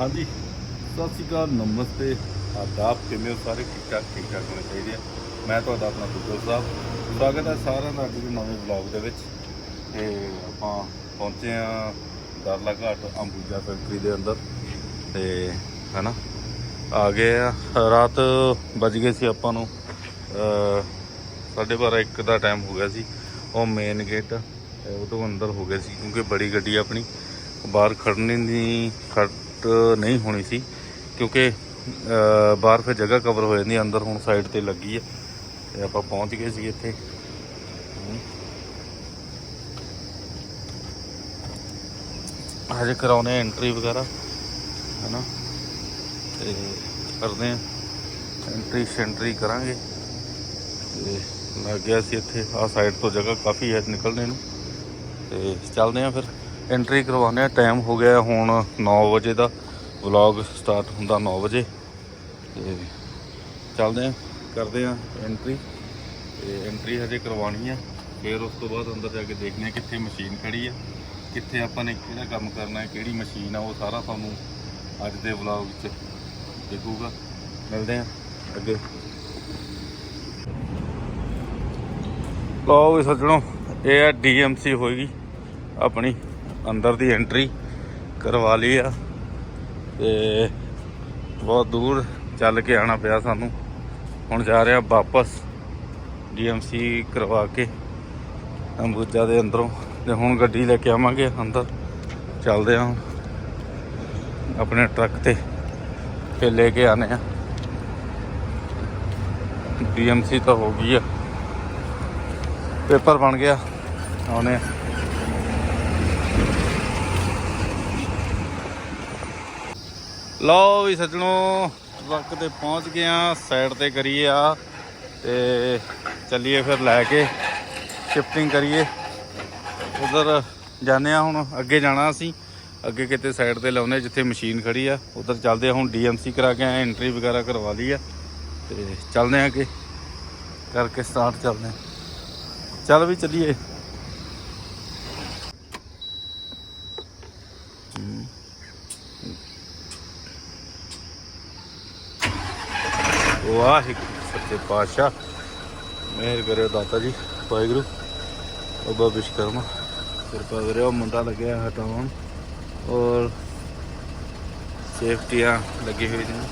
ਹਾਂਜੀ। ਸਤਿ ਸ਼੍ਰੀ ਅਕਾਲ, ਨਮਸਤੇ। ਆਦਾਬ ਕਿਵੇਂ ਹੋ? ਸਾਰੇ ਠੀਕ ਠਾਕ ਠੀਕ ਠਾਕ ਹੋਣੇ ਚਾਹੀਦੇ ਆ। ਮੈਂ ਤੁਹਾਡਾ ਆਪਣਾ ਗੁੱਗਲ ਸਾਹਿਬ। ਸਵਾਗਤ ਹੈ ਸਾਰਿਆਂ ਦਾ ਅੱਜ ਦੇ ਨਵੇਂ ਵਲੌਗ ਦੇ ਵਿੱਚ। ਤੇ ਆਪਾਂ ਪਹੁੰਚੇ ਆ ਦਰਲਾ ਘਾਟ ਅੰਬੂਜਾ ਫੈਕਟਰੀ ਦੇ ਅੰਦਰ। ਤੇ ਹਨਾ, ਆ ਗਏ ਆ। ਰਾਤ ਵੱਜ ਗਏ ਸੀ ਆਪਾਂ ਨੂੰ ਸਾਢੇ ਬਾਰਾਂ, ਇੱਕ ਦਾ ਟਾਈਮ ਹੋ ਗਿਆ ਸੀ। ਉਹ ਮੇਨ ਗੇਟ ਉਹ ਤੋਂ ਅੰਦਰ ਹੋ ਗਏ ਸੀ, ਕਿਉਂਕਿ ਬੜੀ ਗੱਡੀ ਆਪਣੀ। ਬਾਹਰ ਖੜਨੇ ਦੀ ਖੜ ਨਹੀਂ ਹੋਣੀ ਸੀ, ਕਿਉਂਕਿ ਬਾਹਰ ਫਿਰ ਜਗ੍ਹਾ ਕਵਰ ਹੋ ਜਾਂਦੀ, ਅੰਦਰ ਹੁਣ ਸਾਈਡ ਤੇ ਲੱਗੀ ਹੈ ਤੇ ਆਪਾਂ ਪਹੁੰਚ ਗਏ ਸੀ ਇੱਥੇ। ਹਜੇ ਕਰਾਉਨੇ ਐਂਟਰੀ ਵਗੈਰਾ, ਹੈਨਾ? ਤੇ ਕਰਦੇ ਆ ਐਂਟਰੀ ਸ਼ੈਂਟਰੀ ਕਰਾਂਗੇ। ਤੇ ਲੱਗ ਗਿਆ ਸੀ ਇੱਥੇ ਆ ਸਾਈਡ ਤੋਂ ਜਗ੍ਹਾ ਕਾਫੀ ਹੈ ਨਿਕਲਣੇ ਨੂੰ। ਤੇ ਚੱਲਦੇ ਆ ਫਿਰ। ਐਂਟਰੀ ਕਰਵਾਉਂਦੇ ਆ, ਟਾਈਮ ਹੋ ਗਿਆ ਹੁਣ 9 ਵਜੇ ਦਾ, ਵਲੌਗ ਸਟਾਰਟ ਹੁੰਦਾ 9 ਵਜੇ। ਤੇ ਚੱਲਦੇ ਆ, ਕਰਦੇ ਆ ਐਂਟਰੀ। ਤੇ ਐਂਟਰੀ ਹਜੇ ਕਰਵਾਉਣੀ ਆ, ਫਿਰ ਉਸ ਤੋਂ ਬਾਅਦ ਅੰਦਰ ਜਾ ਕੇ ਦੇਖਦੇ ਆ ਕਿੱਥੇ ਮਸ਼ੀਨ ਖੜੀ ਆ, ਕਿੱਥੇ ਆਪਾਂ ਨੇ ਕਿਹੜਾ ਕੰਮ ਕਰਨਾ ਹੈ, ਕਿਹੜੀ ਮਸ਼ੀਨ ਆ, ਉਹ ਸਾਰਾ ਤੁਹਾਨੂੰ ਅੱਜ ਦੇ ਵਲੌਗ ਵਿੱਚ ਦੇਖੂਗਾ। ਮਿਲਦੇ ਆ ਅੱਗੇ। ਲਓ ਵੀ ਸੱਜਣੋ, ਇਹ ਆ ਡੀਐਮਸੀ ਹੋਏਗੀ ਆਪਣੀ। ਅੰਦਰ ਦੀ ਐਂਟਰੀ ਕਰਵਾ ਲਈ ਆ ਤੇ ਬਹੁਤ ਦੂਰ ਚੱਲ ਕੇ ਆਣਾ ਪਿਆ ਸਾਨੂੰ। ਹੁਣ ਜਾ ਰਹੇ ਆ ਵਾਪਸ ਡੀਐਮਸੀ ਕਰਵਾ ਕੇ ਅੰਬੂਜਾ ਦੇ ਅੰਦਰੋਂ ਤੇ ਹੁਣ ਗੱਡੀ ਲੈ ਕੇ ਆਵਾਂਗੇ ਅੰਦਰ। ਚੱਲਦੇ ਹਾਂ ਆਪਣੇ ਟਰੱਕ ਤੇ ਫਿਰ ਲੈ ਕੇ ਆਨੇ ਆ ਡੀਐਮਸੀ ਤਾਂ ਹੋ ਗਈ ਆ। ਪੇਪਰ ਬਣ ਗਿਆ। ਆਉਨੇ ਆ ਲਓ ਵੀ ਸੱਜਣੋ, ਵਕਤ ਤੇ ਪਹੁੰਚ ਗਏ ਆ ਸਾਈਡ ਤੇ ਕਰੀਏ ਆ ਤੇ ਚੱਲੀਏ ਫਿਰ ਲੈ ਕੇ ਸ਼ਿਫਟਿੰਗ ਕਰੀਏ। ਉਧਰ ਜਾਂਦੇ ਆ ਹੁਣ, ਅੱਗੇ ਜਾਣਾ ਅਸੀਂ। ਅੱਗੇ ਕਿਤੇ ਸਾਈਡ ਤੇ ਲਾਉਨੇ ਜਿੱਥੇ ਮਸ਼ੀਨ ਖੜੀ ਆ। ਉਧਰ ਚੱਲਦੇ ਆ, ਹੁਣ ਡੀਐਮਸੀ ਕਰਾ ਕੇ ਆਏ ਐਂਟਰੀ ਵਗੈਰਾ ਕਰਵਾ ਲਈ ਆ। ਤੇ ਚੱਲਦੇ ਆ ਅੱਗੇ, ਕਰਕੇ ਸਟਾਰਟ ਚੱਲਦੇ ਆ। ਚੱਲ ਵੀ ਚੱਲੀਏ। ਵਾਹਿਗੁਰੂ ਸੱਚੇ ਪਾਤਸ਼ਾਹ। ਮਿਹਰ ਕਰਿਓ ਦਾਤਾ ਜੀ, ਵਾਹਿਗੁਰੂ। ਬਾਬਾ ਵਿਸ਼ਕਰਮਾ ਕਿਰਪਾ ਕਰਿਓ ਮੁੰਡਾ ਲੱਗਿਆ ਹਟਾਉਣ। ਔਰ ਸੇਫਟੀਆਂ ਲੱਗੀ ਹੋਈ ਨੇ।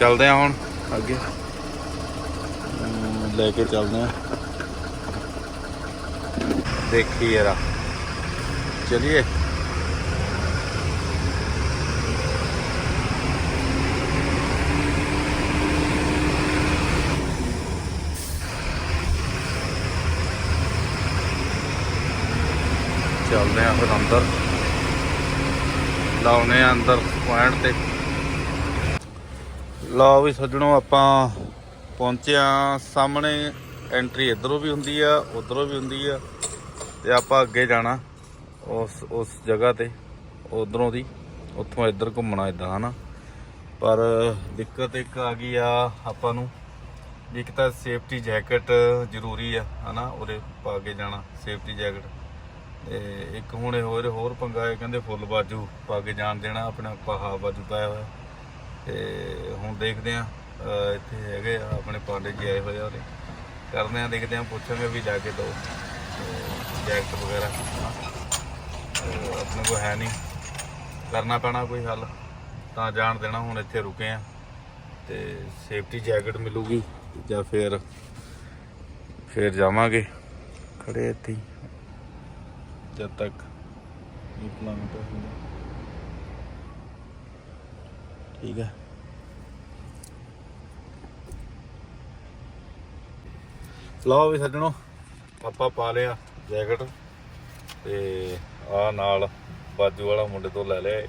ਚੱਲਦੇ ਆ ਹੁਣ ਅੱਗੇ। ਲੈ ਕੇ ਚੱਲਦੇ ਆ ਦੇਖੀ ਯਾਰਾ ਚਲਿਏ। ਚੱਲਦੇ ਆ ਫਿਰ ਅੰਦਰ। ਲਾਉਨੇ ਆ ਅੰਦਰ ਪੁਆਇੰਟ ਤੇ। ਲਓ ਵੀ ਸੱਜਣੋ, ਆਪਾਂ ਪਹੁੰਚੇ ਆ ਸਾਹਮਣੇ ਐਂਟਰੀ ਇਧਰੋਂ ਵੀ ਹੁੰਦੀ ਆ, ਉਧਰੋਂ ਵੀ ਹੁੰਦੀ ਆ। ਤੇ ਆਪਾਂ ਅੱਗੇ ਜਾਣਾ ਉਸ ਉਸ ਜਗ੍ਹਾ ਤੇ, ਉਧਰੋਂ ਦੀ। ਉੱਥੋਂ ਇੱਧਰ ਘੁੰਮਣਾ ਇਦਾਂ ਹਨਾ? ਪਰ ਦਿੱਕਤ ਇੱਕ ਆ ਗਈ ਆ ਆਪਾਂ ਨੂੰ। ਇੱਕ ਤਾਂ ਸੇਫਟੀ ਜੈਕਟ ਜ਼ਰੂਰੀ ਆ, ਹਨਾ? ਉਹਦੇ ਪਾ ਕੇ ਜਾਣਾ ਸੇਫਟੀ ਜੈਕਟ ਤੇ ਇੱਕ ਹੁਣ ਇਹ ਹੋਰ ਹੋਰ ਪੰਗਾ ਹੈ ਕਹਿੰਦੇ ਫੁੱਲ ਬਾਜੂ, ਪਾ ਕੇ ਜਾਣ ਦੇਣਾ, ਆਪਣਾ ਪਹਾ ਬਾਜੂ ਪਾਇਆ ਹੋਇਆ। ਤੇ ਹੁਣ ਦੇਖਦੇ ਆ ਇੱਥੇ ਹੈਗੇ ਆ, ਆਪਣੇ ਪਾਂਡੇ ਜੀ ਆਏ ਹੋਏ ਆ ਉਹਦੇ ਕਰਦੇ ਆ ਦੇਖਦੇ ਆ ਪੁੱਛਾਂਗੇ ਵੀ ਜਾ ਕੇ ਦੋ। ਜੈਕਟ ਵਗੈਰਾ ਆਪਣੇ ਕੋਲ ਹੈ ਨਹੀਂ। ਕਰਨਾ ਪੈਣਾ ਕੋਈ ਹੱਲ। ਤਾਂ ਜਾਣ ਦੇਣਾ, ਹੁਣ ਇੱਥੇ ਰੁਕੇ ਆ ਤੇ ਸੇਫਟੀ ਜੈਕਟ ਮਿਲੂਗੀ ਜਾਂ ਫਿਰ ਫਿਰ ਜਾਵਾਂਗੇ। ਖੜੇ ਇੱਥੇ ਜਦ ਤੱਕ ਇੰਪਲੀਮੈਂਟ ਹੁੰਦਾ ਠੀਕ ਹੈ ਲਓ ਵੀ ਸੱਜਣੋ ਆਪਾਂ ਪਾ ਲਿਆ ਜੈਕਟ ਤੇ ਆ ਨਾਲ ਬਾਜੂ ਵਾਲਾ ਮੁੰਡੇ ਤੋਂ ਲੈ ਲਿਆ।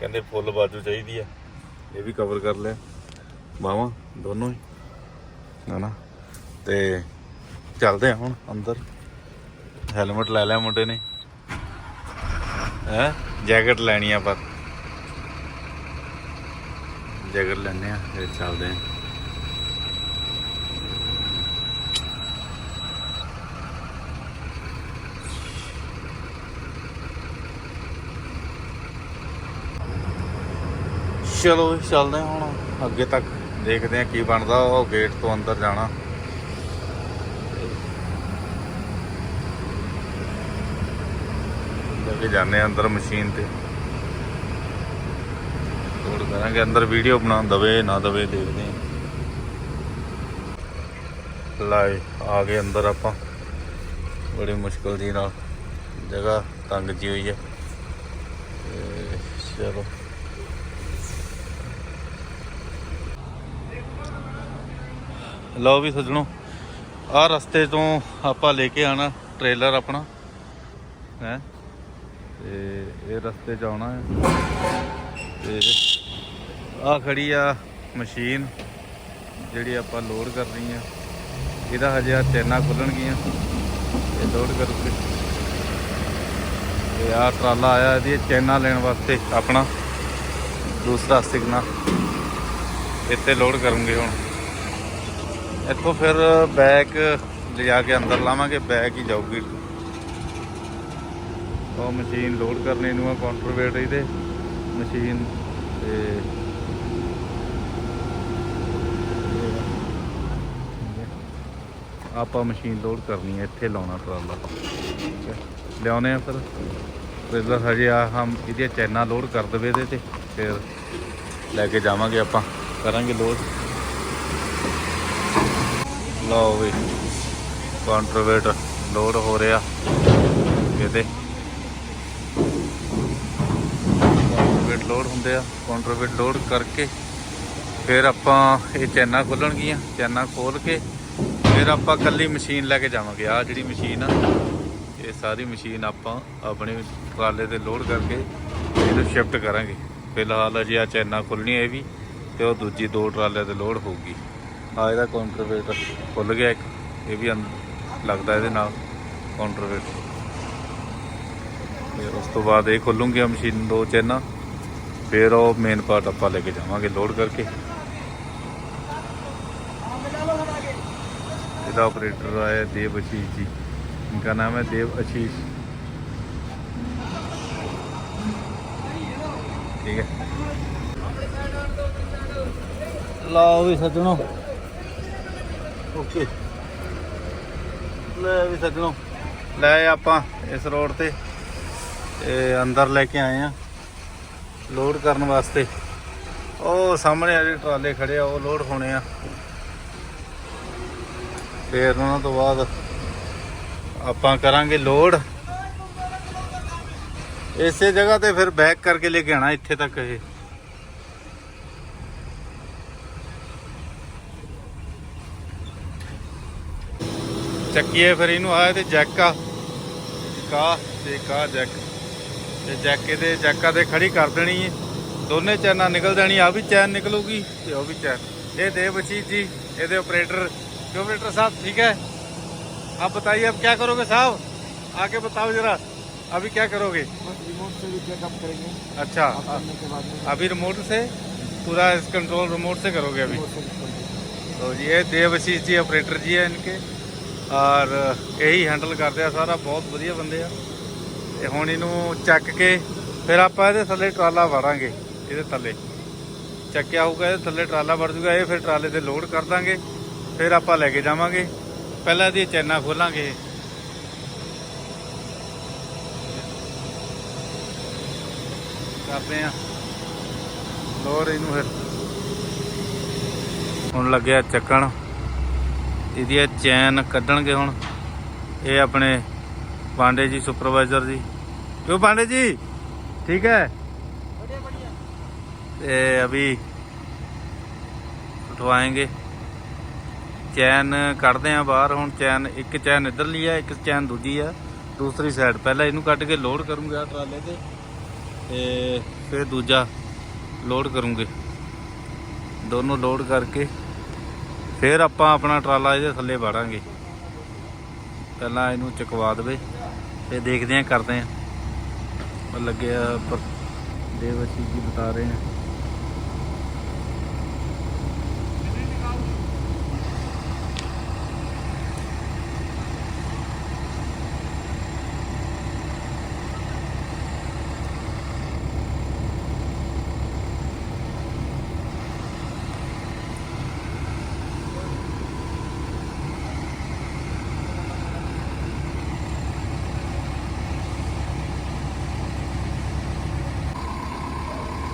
ਕਹਿੰਦੇ ਫੁੱਲ ਬਾਜੂ ਚਾਹੀਦੀ ਆ। ਇਹ ਵੀ ਕਵਰ ਕਰ ਲਿਆ। ਬਾਹਾਂ ਦੋਨੋਂ ਹੀ। ਹਨਾ ਤੇ ਚੱਲਦੇ ਆ ਹੁਣ ਅੰਦਰ। ਹੈਲਮਟ ਲੈ ਲਿਆ ਮੁੰਡੇ ਨੇ। ਹੈ? ਜੈਕਟ ਲੈਣੀ ਆ ਪਰ ਜੈਕਟ ਲੈਣੇ ਆ, ਫਿਰ ਚੱਲਦੇ ਆ। ਚਲੋ ਚੱਲਦੇ ਹਾਂ ਹੁਣ। ਅੱਗੇ ਤੱਕ ਦੇਖਦੇ ਹਾਂ ਕੀ ਬਣਦਾ, ਉਹ ਗੇਟ ਤੋਂ ਅੰਦਰ ਜਾਣਾ। ਲੈ ਕੇ ਜਾਂਦੇ ਹਾਂ ਅੰਦਰ ਮਸ਼ੀਨ ਤੇ। ਲੋਡ ਕਰਾਂਗੇ, ਅੰਦਰ ਵੀਡੀਓ ਬਣਾ ਦਵੇ ਨਾ ਦਵੇ, ਦੇਖਦੇ ਹਾਂ। ਲਾਏ, ਆ ਗਏ ਅੰਦਰ ਆਪਾਂ। ਬੜੀ ਮੁਸ਼ਕਲ ਦੀ ਨਾਲ। ਜਗ੍ਹਾ ਤੰਗ ਜੀ ਹੋਈ ਹੈ ਚਲੋ। ਲਓ ਵੀ ਸੱਜਣੋ, ਆਹ ਰਸਤੇ ਤੋਂ ਆਪਾਂ ਲੈ ਕੇ ਆਣਾ ਟ੍ਰੇਲਰ ਆਪਣਾ। ਹੈ? ਤੇ ਇਹ ਰਸਤੇ 'ਚ ਆਉਣਾ ਹੈ। ਤੇ ਆਹ ਖੜੀ ਆ ਮਸ਼ੀਨ ਜਿਹੜੀ ਆਪਾਂ ਲੋਡ ਕਰਨੀ ਆ। ਇਹਦਾ ਹਜੇ ਆ ਚੈਨਾ ਖੁੱਲਣਗੀਆਂ ਇਹ ਲੋਡ ਕਰੂਗੇ। ਤੇ ਆਹ ਟਰਾਲਾ ਆਇਆ ਇਹਦੀ ਚੈਨਾ ਲੈਣ ਵਾਸਤੇ ਆਪਣਾ। ਦੂਸਰਾ ਸਿਗਨਾ। ਇੱਥੇ ਲੋਡ ਕਰੂੰਗੇ ਹੁਣ। ਇੱਥੋਂ ਫਿਰ ਬੈਕ ਲਿਜਾ ਕੇ ਅੰਦਰ ਲਾਵਾਂਗੇ ਬੈਕ ਹੀ ਜਾਊਗੀ। ਉਹ ਮਸ਼ੀਨ ਲੋਡ ਕਰਨੇ ਨੂੰ ਆ ਕਾਉਂਟਰਵੇਟ ਇਹਦੇ। ਮਸ਼ੀਨ ਤੇ ਆਪਾਂ ਮਸ਼ੀਨ ਲੋਡ ਕਰਨੀ ਹੈ ਇੱਥੇ ਲਾਉਣਾ ਟਰਾਲਾ। ਠੀਕ ਹੈ ਲਿਆਉਨੇ ਆ ਫਿਰ। ਟ੍ਰੇਲਰ ਹਜੇ ਆ ਹਮ ਇਹਦੀਆਂ ਚੈਨਾ ਲੋਡ ਕਰ ਦਵੇ ਇਹਦੇ ਤੇ, ਫਿਰ ਲੈ ਕੇ ਜਾਵਾਂਗੇ ਆਪਾਂ। ਕਰਾਂਗੇ ਲੋਡ ਲਓ ਵੀ ਕਾਉਂਟਰਵੇਟ ਲੋਡ ਹੋ ਰਿਹਾ ਇਹਦੇ ਕਾਉਂਟਰਵੇਟ ਲੋਡ ਹੁੰਦੇ ਆ ਕਾਉਂਟਰਵੇਟ ਲੋਡ ਕਰਕੇ ਫਿਰ ਆਪਾਂ ਇਹ ਚੈਨਾ ਖੋਲਣਗੀਆਂ, ਚੈਨਾ ਖੋਲ ਕੇ ਫਿਰ ਆਪਾਂ ਕੱਲੀ ਮਸ਼ੀਨ ਲੈ ਕੇ ਜਾਵਾਂਗੇ। ਆ ਜਿਹੜੀ ਮਸ਼ੀਨ ਆ, ਇਹ ਸਾਰੀ ਮਸ਼ੀਨ ਆਪਾਂ ਆਪਣੇ ਟਰਾਲੇ ਤੇ ਲੋਡ ਕਰਕੇ ਇਹਨੂੰ ਸ਼ਿਫਟ ਕਰਾਂਗੇ। ਫਿਲਹਾਲ ਅਜੇ ਆ ਚੈਨਾ ਖੁੱਲਣੀ ਇਹ ਵੀ ਤੇ ਉਹ ਦੂਜੀ ਦੋ ਟਰਾਲੇ ਤੇ ਲੋਡ ਹੋਊਗੀ। ਆ ਇਹਦਾ ਕਾਉਂਟਰਵੇਟ ਖੁੱਲ ਗਿਆ ਇੱਕ, ਇਹ ਵੀ ਅੰਦ- ਲੱਗਦਾ ਇਹਦੇ ਨਾਲ ਕਾਉਂਟਰਵੇਟ ਫਿਰ ਉਸ ਤੋਂ ਬਾਅਦ ਇਹ ਖੋਲੂਗੀ ਮਸ਼ੀਨ ਦੋ ਚੈਨਾ। ਫਿਰ ਉਹ ਮੇਨ ਪਾਰਟ ਆਪਾਂ ਲੈ ਕੇ ਜਾਵਾਂਗੇ ਲੋਡ ਕਰਕੇ ਇਹਦਾ ऑपरेटर है देव आशीष जी इनका नाम है देव आशीष ठीक है ਲਓ ਵੀ ਸੱਜਣੋ ਓਕੇ ਲੈ ਵੀ ਸੱਜਣੋ ਲੈ ਆਪਾਂ ਇਸ ਰੋਡ ਤੇ ਇਹ ਅੰਦਰ ਲੈ ਕੇ ਆਏ ਆ ਲੋਡ ਕਰਨ ਵਾਸਤੇ। ਉਹ ਸਾਹਮਣੇ ਆ ਜਿਹੜੇ ਟਰਾਲੇ ਖੜੇ ਆ, ਉਹ ਲੋਡ ਹੋਣੇ ਆ। ਫਿਰ ਉਹਨਾਂ ਤੋਂ ਬਾਅਦ ਆਪਾਂ ਕਰਾਂਗੇ ਲੋਡ। ਇਸੇ ਜਗ੍ਹਾ ਤੇ ਫਿਰ ਬੈਕ ਕਰਕੇ ਲੈ ਕੇ ਆਣਾ ਇੱਥੇ ਤੱਕ ਇਹ। ਚੱਕੀਏ ਫਿਰ ਇਹਨੂੰ ਆਇਆ ਤੇ ਜੈਕਾ ਆ। ਕਾ ਤੇ ਕਾ ਜੈਕ। ਤੇ ਜੈਕ ਇਹਦੇ ਜੈਕਾਂ ਤੇ ਖੜੀ ਕਰ ਦੇਣੀ ਹੈ ਦੋਨੇ ਚੈਨਾਂ ਨਿਕਲ ਜਾਣੀ ਆ ਵੀ ਚੈਨ ਨਿਕਲੂਗੀ ਤੇ ਉਹ ਵੀ ਚੈਨ ਇਹ ਦੇਵ ਅਸ਼ੀਸ਼ जी ਇਹਦੇ ऑपरेटर क्यों ऑपरेटर साहब ठीक है आप बताइए अब क्या करोगे साहब आके बताओ जरा अभी क्या करोगे बस रिमोट से भी चेकअप करेंगे अच्छा आप करने के बाद में अभी रिमोट से पूरा इस कंट्रोल रिमोट से करोगे अभी रिमोट से भी करेंगे। तो ये देव आशीष जी ऑपरेटर जी है इनके ਔਰ ਇਹੀ ਹੈਂਡਲ ਕਰਦੇ ਆ ਸਾਰਾ ਬਹੁਤ ਵਧੀਆ ਬੰਦੇ ਆ ਤੇ ਹੁਣ ਇਹਨੂੰ ਚੱਕ ਕੇ ਫਿਰ ਆਪਾਂ ਇਹਦੇ ਥੱਲੇ ਟਰਾਲਾ ਵਾੜਾਂਗੇ ਇਹਦੇ ਥੱਲੇ। ਚੱਕਿਆ ਹੋਊਗਾ, ਇਹਦੇ ਥੱਲੇ ਟਰਾਲਾ ਵੜ ਜੂਗਾ, ਇਹ ਫਿਰ ਟਰਾਲੇ ਤੇ ਲੋਡ ਕਰ ਦਾਂਗੇ, ਫਿਰ ਆਪਾਂ ਲੈ ਕੇ ਜਾਵਾਂਗੇ। ਪਹਿਲਾਂ ਇਹਦੀ ਚੈਨਾ ਖੋਲਾਂਗੇ। ਕਰਦੇ ਆ ਲੋਡ ਇਹਨੂੰ ਫਿਰ। ਹੁਣ ਲੱਗਿਆ ਚੱਕਣ। ਇਹਦੀ ਚੈਨ ਕੱਢਣਗੇ ਹੁਣ। ਇਹ ਆਪਣੇ ਪਾਂਡੇ ਜੀ ਸੁਪਰਵਾਈਜ਼ਰ ਜੀ। ਕਿਉਂ ਪਾਂਡੇ ਜੀ ठीक है ये अभी उठवाएंगे ਚੈਨ ਕੱਢਦੇ ਆ ਬਾਹਰ ਹੁਣ ਚੈਨ ਇੱਕ ਚੈਨ ਇਧਰਲੀ ਆ ਇੱਕ ਚੈਨ ਦੂਜੀ ਆ ਦੂਸਰੀ ਸਾਈਡ ਪਹਿਲਾਂ ਇਹਨੂੰ ਕੱਢ ਕੇ ਲੋਡ ਕਰੂੰਗੇ ਆ ਟਰਾਲੇ ਤੇ ਤੇ ਫਿਰ ਦੂਜਾ ਲੋਡ ਕਰੂੰਗੇ ਦੋਨੋਂ ਲੋਡ ਕਰਕੇ ਫਿਰ ਆਪਾਂ ਆਪਣਾ ਟਰਾਲਾ ਇਹਦੇ ਥੱਲੇ ਵਾੜਾਂਗੇ ਪਹਿਲਾਂ ਇਹਨੂੰ ਚਕਵਾ ਦੇਵੇ ਤੇ ਦੇਖਦੇ ਆਂ ਕਰਦੇ ਆਂ ਉਹ ਲੱਗੇ ਆ ਪਰ ਦੇਵਸੀ ਜੀ ਬਤਾ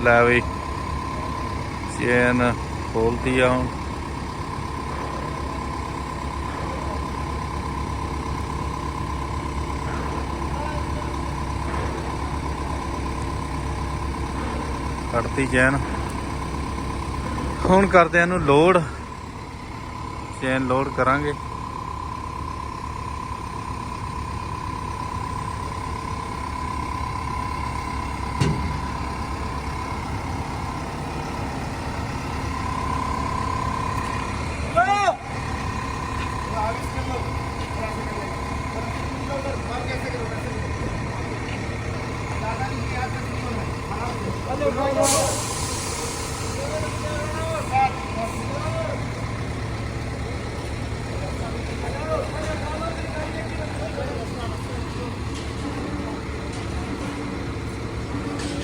ਲੈ ਵੀ, ਚੇਨ ਖੋਲਤੀ ਆ ਹੁਣ। ਕੱਢਤੀ ਚੈਨ। ਹੁਣ ਕਰਦੇ ਇਹਨੂੰ ਲੋਡ ਚੈਨ ਲੋਡ ਕਰਾਂਗੇ।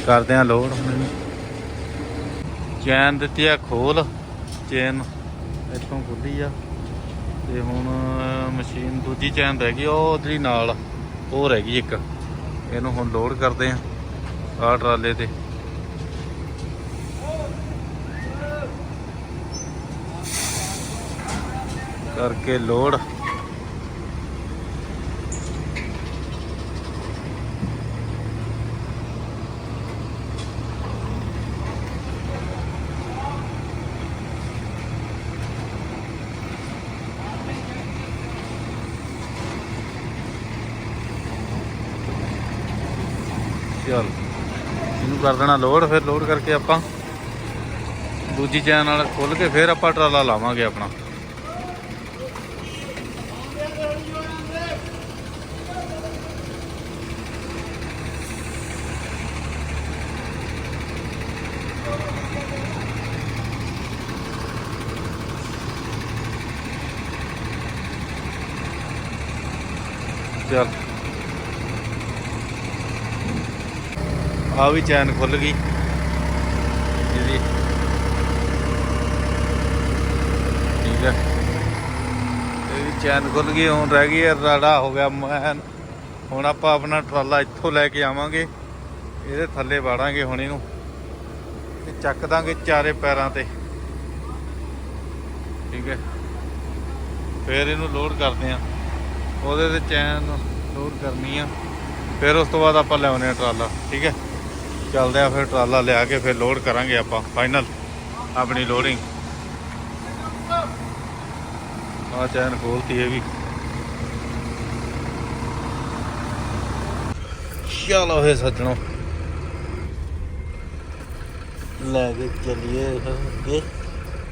ਕਰਦੇ ਆ ਲੋਡ ਚੈਨ ਦਿੱਤੀ ਆ ਖੋਲ ਚੈਨ ਇੱਥੋਂ ਖੁੱਲੀ ਆ। ਤੇ ਹੁਣ ਮਸ਼ੀਨ ਦੂਜੀ ਚੈਨ ਰਹਿ ਗਈ ਉਹ ਜਿਹੜੀ ਨਾਲ ਆ, ਉਹ ਰਹਿ ਗਈ ਇੱਕ। ਇਹਨੂੰ ਹੁਣ ਲੋਡ ਕਰਦੇ ਆ ਆਹ ਟਰਾਲੇ ਤੇ। ਕਰਕੇ ਲੋਡ। ਚਲ ਇਹਨੂੰ ਕਰ ਦੇਣਾ ਲੋਡ, ਫਿਰ ਲੋਡ ਕਰਕੇ ਆਪਾਂ ਦੂਜੀ ਚੈਨ ਨਾਲ ਖੋਲ ਕੇ ਫਿਰ ਆਪਾਂ ਟਰਾਲਾ ਲਾਵਾਂਗੇ ਆਪਣਾ। ਚਲ। ਆ ਵੀ ਚੈਨ ਖੁੱਲ ਗਈ। ਇਹਦੀ। ਠੀਕ ਹੈ ਇਹ ਵੀ ਚੈਨ ਖੁੱਲ ਗਈ, ਹੁਣ ਰਹਿ ਗਈ ਹੈ ਰਾੜਾ ਹੋ ਗਿਆ ਮੈਨ ਹੁਣ ਆਪਾਂ ਆਪਣਾ ਟਰਾਲਾ ਇੱਥੋਂ ਲੈ ਕੇ ਆਵਾਂਗੇ। ਇਹਦੇ ਥੱਲੇ ਵਾੜਾਂਗੇ ਹੁਣ ਇਹਨੂੰ। ਤੇ ਚੱਕ ਦਾਂਗੇ ਚਾਰੇ ਪੈਰਾਂ ਤੇ। ਠੀਕ ਹੈ। ਫਿਰ ਇਹਨੂੰ ਲੋਡ ਕਰਦੇ ਆ ਉਹਦੇ ਤੇ ਚੈਨ ਲੋਡ ਕਰਨੀ ਆ। ਫਿਰ ਉਸ ਤੋਂ ਬਾਅਦ ਆਪਾਂ ਲਿਆਉਨੇ ਆ ਟਰਾਲਾ। ਠੀਕ ਹੈ। ਚੱਲਦੇ ਆ, ਫਿਰ ਟਰਾਲਾ ਲਿਆ ਕੇ ਫਿਰ ਲੋਡ ਕਰਾਂਗੇ ਆਪਾਂ ਫਾਈਨਲ ਆਪਣੀ ਲੋਡਿੰਗ ਆ ਚੈਨ ਖੋਲਤੀ ਇਹ ਵੀ। ਚਲੋ ਇਹ ਸੱਜਣੋ। ਲੈ ਕੇ ਚੱਲੀਏ ਇਹ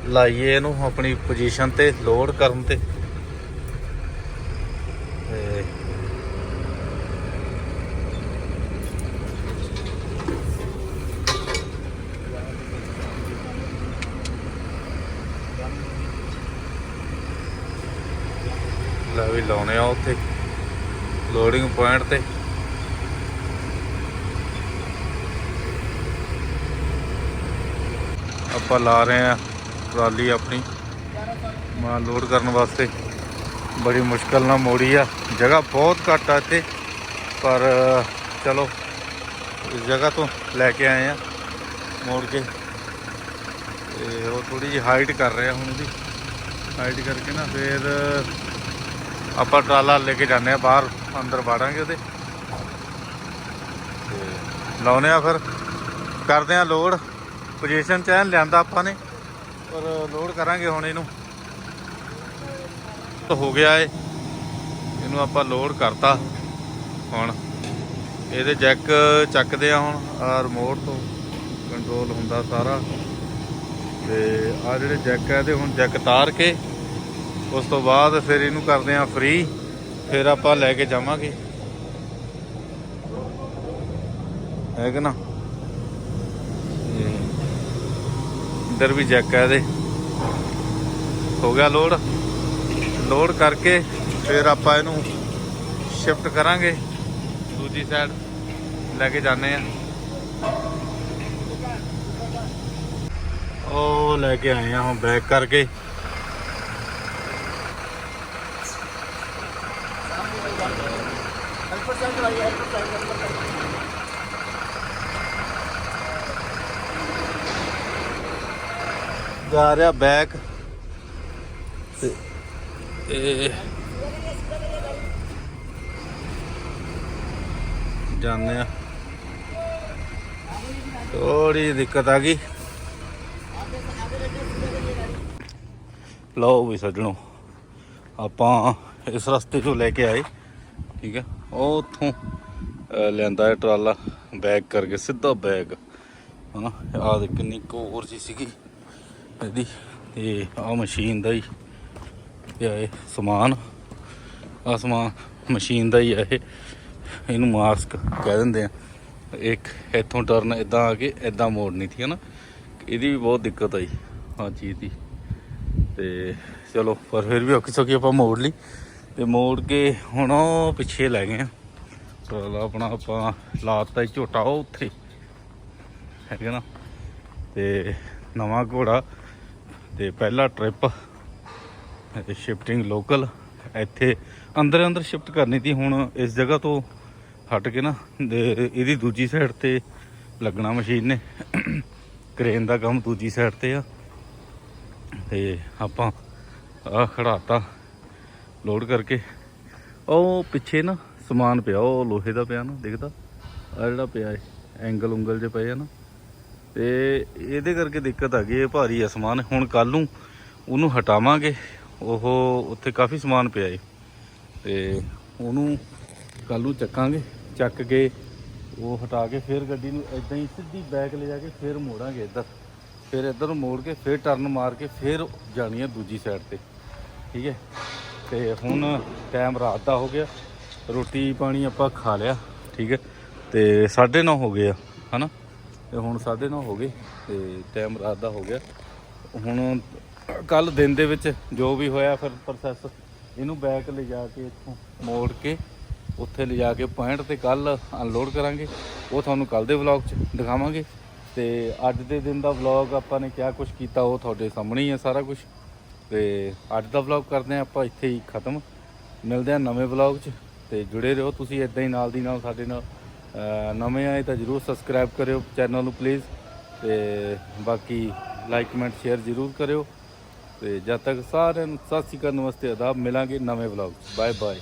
ਲਾਈਏ ਇਹਨੂੰ ਆਪਣੀ ਪੋਜੀਸ਼ਨ ਤੇ ਲੋਡ ਕਰਨ ਤੇ। ਲੈ ਲਾਉਣੇ ਆ ਉੱਥੇ। ਲੋਡਿੰਗ ਪੁਆਇੰਟ ਤੇ। ਆਪਾਂ ਲਾ ਰਹੇ ਆ ਟਰਾਲੀ ਆਪਣੀ। ਮਾਲ ਲੋਡ ਕਰਨ ਵਾਸਤੇ। ਬੜੀ ਮੁਸ਼ਕਲ ਨਾਲ ਮੋੜੀ ਆ। ਜਗ੍ਹਾ ਬਹੁਤ ਘੱਟ ਆ ਇੱਥੇ। ਪਰ, ਚਲੋ, ਇਸ ਜਗ੍ਹਾ ਤੋਂ ਲੈ ਕੇ ਆਏ ਆ। ਮੋੜ ਕੇ। ਤੇ ਉਹ ਥੋੜੀ ਜਿਹੀ ਹਾਈਟ ਕਰ ਰਿਹਾ ਹੁਣ ਉਹਦੀ ਹਾਈਟ ਕਰਕੇ ਨਾ ਫਿਰ ਆਪਾਂ ਟਰਾਲਾ ਲੈ ਕੇ ਜਾਂਦੇ ਆ ਬਾਹਰ, ਅੰਦਰ ਵਾੜਾਂਗੇ ਉਹਦੇ। ਤੇ ਲਾਉਨੇ ਆ ਫਿਰ, ਕਰਦੇ ਆ ਲੋਡ। ਪੋਜੀਸ਼ਨ ਚ ਐਨ ਲਿਆਂਦਾ ਆਪਾਂ ਨੇ, ਪਰ ਲੋਡ ਕਰਾਂਗੇ ਹੁਣ ਇਹਨੂੰ। ਤਾਂ ਹੋ ਗਿਆ ਏ ਇਹਨੂੰ ਆਪਾਂ ਲੋਡ ਕਰਤਾ ਹੁਣ। ਇਹਦੇ ਜੈਕ ਚੱਕਦੇ ਆ ਹੁਣ ਆ ਰਿਮੋਟ ਤੋਂ ਕੰਟਰੋਲ ਹੁੰਦਾ ਸਾਰਾ। ਤੇ ਆ ਜਿਹੜੇ ਜੈਕ ਆ, ਇਹਦੇ ਹੁਣ ਜੈਕ ਤਾਰ ਕੇ ਉਸ ਤੋਂ ਬਾਅਦ ਫਿਰ ਇਹਨੂੰ ਕਰਦੇ ਆ ਫ੍ਰੀ ਫਿਰ ਆਪਾਂ ਲੈ ਕੇ ਜਾਵਾਂਗੇ। ਹੈ ਕਿ ਨਾ? ਇੱਧਰ ਵੀ ਜੈਕ ਹੈ ਇਹਦੇ। ਹੋ ਗਿਆ ਲੋਡ ਲੋਡ ਕਰਕੇ ਫਿਰ ਆਪਾਂ ਇਹਨੂੰ ਸ਼ਿਫਟ ਕਰਾਂਗੇ। ਦੂਜੀ ਸਾਈਡ ਲੈ ਕੇ ਜਾਂਦੇ ਆ ਉਹ ਲੈ ਕੇ ਆਏ ਆ ਹੁਣ ਬੈਕ ਕਰਕੇ। ਜਾ ਰਿਹਾ ਬੈਕ ਤੇ ਇਹ ਜਾਂਦੇ ਆ। ਥੋੜੀ ਦਿੱਕਤ ਆ ਗਈ। ਲਓ ਵੀ ਸੱਜਣੋ ਆਪਾਂ ਇਸ ਰਸਤੇ ਤੋਂ ਲੈ ਕੇ ਆਏ। ਠੀਕ ਹੈ। ਉਹ ਉੱਥੋਂ ਲਿਆਂਦਾ ਹੈ ਟਰਾਲਾ ਬੈਗ ਕਰਕੇ, ਸਿੱਧਾ ਬੈਗ ਹਨਾ, ਆਹ ਦੇ ਕਿੰਨੀ ਕੁ ਹੋਰ ਜੀ ਸੀਗੀ। ਇਹਦੀ, ਤੇ ਆਹ ਮਸ਼ੀਨ ਦਾ ਹੀ ਪਿਆ ਇਹ ਸਮਾਨ। ਆਹ ਸਮਾਨ ਮਸ਼ੀਨ ਦਾ ਹੀ ਹੈ ਇਹ। ਇਹਨੂੰ ਮਾਸਕ ਕਹਿ ਦਿੰਦੇ ਆ। ਇੱਕ ਇੱਥੋਂ ਟਰਨ ਇਦਾਂ ਆ ਕੇ ਇਦਾਂ ਮੋੜਨੀ ਸੀ, ਹਨਾ। ਇਹਦੀ ਵੀ ਬਹੁਤ ਦਿੱਕਤ ਆਈ ਹਾਂ ਚੀਜ਼ ਦੀ। ਤੇ ਚਲੋ, ਪਰ ਫਿਰ ਵੀ ਔਖੀ ਸੌਖੀ ਆਪਾਂ ਮੋੜ ਲਈ। ਤੇ ਮੋੜ ਕੇ ਹੁਣ ਉਹ ਪਿੱਛੇ ਲੈ ਗਏ ਆ। ਚਲੋ ਆਪਣਾ ਆਪਾਂ ਲਾਤਾ ਹੀ ਝੋਟਾ ਉਹ ਉੱਥੇ। ਹੈਗਾ ਨਾ? ਤੇ ਨਵਾਂ ਘੋੜਾ ਤੇ ਪਹਿਲਾ ਟ੍ਰਿਪ ਸ਼ਿਫਟਿੰਗ ਲੋਕਲ ਇੱਥੇ ਅੰਦਰ ਅੰਦਰ ਸ਼ਿਫਟ ਕਰਨੀ ਤੀ ਹੁਣ ਇਸ ਜਗ੍ਹਾ ਤੋਂ ਹਟ ਕੇ ਨਾ ਦੇ ਇਹਦੀ ਦੂਜੀ ਸਾਈਡ ਤੇ ਲੱਗਣਾ ਮਸ਼ੀਨ ਨੇ। ਕ੍ਰੇਨ ਦਾ ਕੰਮ ਦੂਜੀ ਸਾਈਡ ਤੇ ਆ। ਤੇ ਆਪਾਂ ਆ ਖੜਾਤਾ ਲੋਡ ਕਰਕੇ। ਉਹ ਪਿੱਛੇ ਨਾ ਸਮਾਨ ਪਿਆ, ਉਹ ਲੋਹੇ ਦਾ ਪਿਆ ਨਾ, ਦਿਖਦਾ। ਆ ਜਿਹੜਾ ਪਿਆ ਹੈ ਐਂਗਲ ਉਂਗਲ ਜੇ ਪਏ ਆ ਨਾ। ਤੇ ਇਹਦੇ ਕਰਕੇ ਦਿੱਕਤ ਆ ਗਈ, ਇਹ ਭਾਰੀ ਆ ਸਮਾਨ। ਹੁਣ ਕੱਲ ਨੂੰ ਉਹਨੂੰ ਹਟਾਵਾਂਗੇ। ਉਹ ਉੱਥੇ ਕਾਫੀ ਸਮਾਨ ਪਿਆ ਏ। ਤੇ ਉਹਨੂੰ ਕੱਲ ਨੂੰ ਚੱਕਾਂਗੇ, ਚੱਕ ਕੇ ਉਹ ਹਟਾ ਕੇ ਫਿਰ ਗੱਡੀ ਨੂੰ ਇਦਾਂ ਹੀ ਸਿੱਧੀ ਬੈਕ ਲੈ ਜਾ ਕੇ ਫਿਰ ਮੋੜਾਂਗੇ ਇੱਧਰ। ਫਿਰ ਇੱਧਰ ਮੋੜ ਕੇ, ਫਿਰ ਟਰਨ ਮਾਰ ਕੇ ਫਿਰ ਜਾਣੀ ਹੈ ਦੂਜੀ ਸਾਈਡ ਤੇ। ਠੀਕ ਹੈ ਤੇ ਹੁਣ ਟਾਈਮ ਰਾਤ ਦਾ ਹੋ ਗਿਆ। ਰੋਟੀ ਪਾਣੀ ਆਪਾਂ ਖਾ ਲਿਆ, ਠੀਕ ਹੈ। ਤੇ 9:30 ਹੋ ਗਏ ਆ, ਹਨਾ? ਤੇ ਹੁਣ 9:30 ਹੋ ਗਏ ਤੇ ਟਾਈਮ ਰਾਤ ਦਾ ਹੋ ਗਿਆ। ਹੁਣ ਕੱਲ ਦਿਨ ਦੇ ਵਿੱਚ ਜੋ ਵੀ ਹੋਇਆ ਫਿਰ ਪ੍ਰੋਸੈਸ ਇਹਨੂੰ ਬੈਕ ਲਿਜਾ ਕੇ ਇੱਥੋਂ ਮੋੜ ਕੇ ਉੱਥੇ ਲਿਜਾ ਕੇ ਪੁਆਇੰਟ ਤੇ ਕੱਲ ਅਨਲੋਡ ਕਰਾਂਗੇ। ਉਹ ਤੁਹਾਨੂੰ ਕੱਲ ਦੇ ਵਲੌਗ 'ਚ ਦਿਖਾਵਾਂਗੇ। ਤੇ ਅੱਜ ਦੇ ਦਿਨ ਦਾ ਵਲੌਗ ਆਪਾਂ ਨੇ ਕਿਆ ਕੁਝ ਕੀਤਾ ਉਹ ਤੁਹਾਡੇ ਸਾਹਮਣੇ ਹੀ ਹੈ ਸਾਰਾ ਕੁਝ ਤੇ ਅੱਜ ਦਾ ਵਲੌਗ ਕਰਦੇ ਹਾਂ ਆਪਾਂ ਇੱਥੇ ਹੀ ਖਤਮ। ਮਿਲਦੇ ਹਾਂ ਨਵੇਂ ਵਲੌਗ 'ਚ। ਤੇ ਜੁੜੇ ਰਹੋ ਤੁਸੀਂ ਇਦਾਂ ਹੀ ਨਾਲ ਦੀ ਨਾਲ ਸਾਡੇ ਨਾਲ। ਨਵੇਂ ਆਏ ਤਾਂ ਜਰੂਰ ਸਬਸਕ੍ਰਾਈਬ ਕਰਿਓ ਚੈਨਲ ਨੂੰ ਪਲੀਜ਼ ਤੇ ਬਾਕੀ ਲਾਈਕ ਕਮੈਂਟ ਸ਼ੇਅਰ ਜਰੂਰ ਕਰਿਓ। ਤੇ ਜਦ ਤੱਕ ਸਾਰਿਆਂ ਨੂੰ ਸਤਿ ਸ਼੍ਰੀ ਅਕਾਲ, ਨਮਸਤੇ ਆਦਾਬ ਮਿਲਾਂਗੇ ਨਵੇਂ ਵਲੌਗ 'ਚ। Bye bye